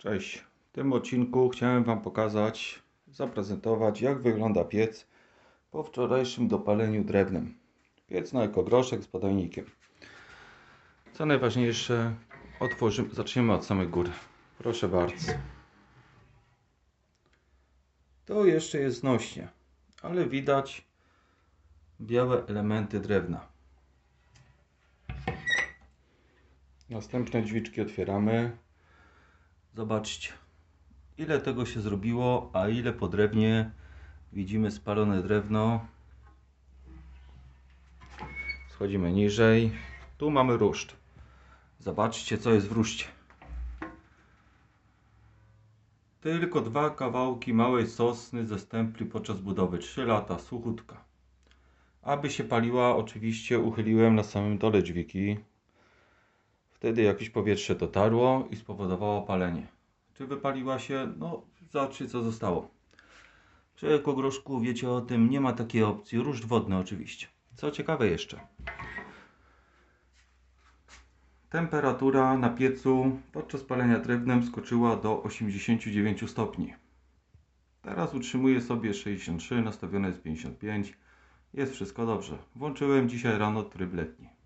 Cześć. W tym odcinku chciałem Wam pokazać, zaprezentować jak wygląda piec po wczorajszym dopaleniu drewnem. Piec na ekogroszek z podajnikiem. Co najważniejsze, otworzymy, zaczniemy od samej góry. Proszę bardzo. To jeszcze jest znośnie, ale widać białe elementy drewna. Następne drzwiczki otwieramy. Zobaczcie, ile tego się zrobiło, a ile po drewnie widzimy spalone drewno. Schodzimy niżej. Tu mamy ruszt. Zobaczcie, co jest w ruszcie. Tylko dwa kawałki małej sosny ze stempli podczas budowy. 3 lata, suchutka. Aby się paliła, oczywiście uchyliłem na samym dole dźwigi. Wtedy jakieś powietrze dotarło i spowodowało palenie. Czy wypaliła się? No, zobaczcie co zostało. Przy ekogroszku wiecie o tym, nie ma takiej opcji. Różdż wodny oczywiście. Co ciekawe jeszcze. Temperatura na piecu podczas palenia drewnem skoczyła do 89 stopni. Teraz utrzymuję sobie 63, nastawione jest 55. Jest wszystko dobrze. Włączyłem dzisiaj rano tryb letni.